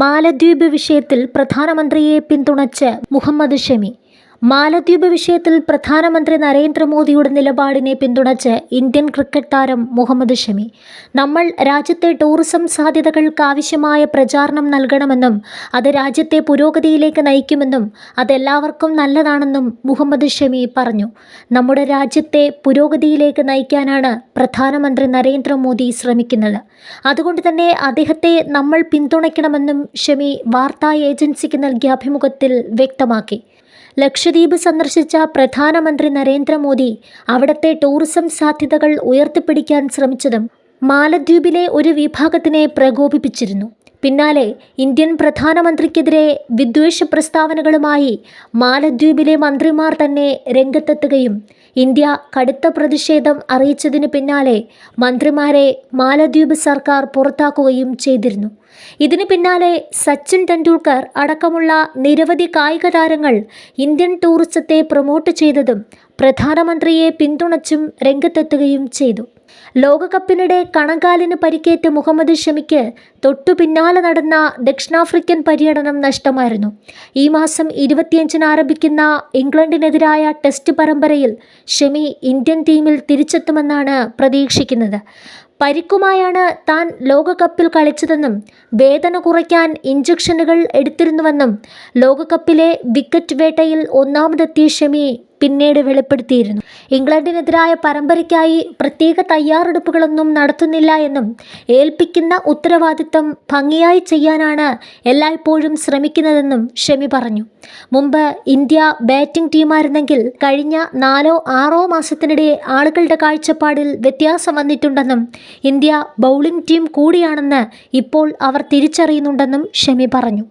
മാലദ്വീപ് വിഷയത്തിൽ പ്രധാനമന്ത്രിയെ പിന്തുണച്ച് മുഹമ്മദ് ഷമി. മാലദ്വീപ് വിഷയത്തിൽ പ്രധാനമന്ത്രി നരേന്ദ്രമോദിയുടെ നിലപാടിനെ പിന്തുണച്ച് ഇന്ത്യൻ ക്രിക്കറ്റ് താരം മുഹമ്മദ് ഷമി. നമ്മൾ രാജ്യത്തെ ടൂറിസം സാധ്യതകൾക്ക് ആവശ്യമായ പ്രചാരണം നൽകണമെന്നും അത് രാജ്യത്തെ പുരോഗതിയിലേക്ക് നയിക്കുമെന്നും അതെല്ലാവർക്കും നല്ലതാണെന്നും മുഹമ്മദ് ഷമി പറഞ്ഞു. നമ്മുടെ രാജ്യത്തെ പുരോഗതിയിലേക്ക് നയിക്കാനാണ് പ്രധാനമന്ത്രി നരേന്ദ്രമോദി ശ്രമിക്കുന്നത്. അതുകൊണ്ട് തന്നെ അദ്ദേഹത്തെ നമ്മൾ പിന്തുണയ്ക്കണമെന്നും ഷമി വാർത്താ ഏജൻസിക്ക് നൽകിയ അഭിമുഖത്തിൽ വ്യക്തമാക്കി. ലക്ഷദ്വീപ് സന്ദർശിച്ച പ്രധാനമന്ത്രി നരേന്ദ്രമോദി അവിടത്തെ ടൂറിസം സാധ്യതകൾ ഉയർത്തിപ്പിടിക്കാൻ ശ്രമിച്ചതും മാലദ്വീപിലെ ഒരു വിഭാഗത്തിനെ പ്രകോപിപ്പിച്ചിരുന്നു. പിന്നാലെ ഇന്ത്യൻ പ്രധാനമന്ത്രിക്കെതിരെ വിദ്വേഷ പ്രസ്താവനകളുമായി മാലദ്വീപിലെ മന്ത്രിമാർ തന്നെ രംഗത്തെത്തുകയും ഇന്ത്യ കടുത്ത പ്രതിഷേധം അറിയിച്ചതിന് പിന്നാലെ മന്ത്രിമാരെ മാലദ്വീപ് സർക്കാർ പുറത്താക്കുകയും ചെയ്തിരുന്നു. ഇതിന് പിന്നാലെ സച്ചിൻ ടെണ്ടുൽക്കർ അടക്കമുള്ള നിരവധി കായിക താരങ്ങൾ ഇന്ത്യൻ ടൂറിസത്തെ പ്രൊമോട്ട് ചെയ്തതും പ്രധാനമന്ത്രിയെ പിന്തുണച്ചും രംഗത്തെത്തുകയും ചെയ്തു. ലോകകപ്പിനിടെ കണങ്കാലിന് പരിക്കേറ്റ് മുഹമ്മദ് ഷമിക്ക് തൊട്ടു പിന്നാലെ നടന്ന ദക്ഷിണാഫ്രിക്കൻ പര്യടനം നഷ്ടമായിരുന്നു. ഈ മാസം ഇരുപത്തിയഞ്ചിന് ആരംഭിക്കുന്ന ഇംഗ്ലണ്ടിനെതിരായ ടെസ്റ്റ് പരമ്പരയിൽ ഷമി ഇന്ത്യൻ ടീമിൽ തിരിച്ചെത്തുമെന്നാണ് പ്രതീക്ഷിക്കുന്നത്. പരിക്കുമായാണ് താൻ ലോകകപ്പിൽ കളിച്ചതെന്നും വേദന കുറയ്ക്കാൻ ഇഞ്ചക്ഷനുകൾ എടുത്തിരുന്നുവെന്നും ലോകകപ്പിലെ വിക്കറ്റ് വേട്ടയിൽ ഒന്നാമതെത്തിയ ഷമി പിന്നീട് വെളിപ്പെടുത്തിയിരുന്നു. ഇംഗ്ലണ്ടിനെതിരായ പരമ്പരയ്ക്കായി പ്രത്യേക തയ്യാറെടുപ്പുകളൊന്നും നടത്തുന്നില്ല എന്നും ഏൽപ്പിക്കുന്ന ഉത്തരവാദിത്തം ഭംഗിയായി ചെയ്യാനാണ് എല്ലായ്പ്പോഴും ശ്രമിക്കുന്നതെന്നും ഷെമി പറഞ്ഞു. മുമ്പ് ഇന്ത്യ ബാറ്റിംഗ് ടീമായിരുന്നെങ്കിൽ കഴിഞ്ഞ നാലോ ആറോ മാസത്തിനിടെ ആളുകളുടെ കാഴ്ചപ്പാടിൽ വ്യത്യാസം വന്നിട്ടുണ്ടെന്നും ഇന്ത്യ ബൗളിംഗ് ടീം കൂടിയാണെന്ന് ഇപ്പോൾ അവർ തിരിച്ചറിയുന്നുണ്ടെന്നും ഷെമി പറഞ്ഞു.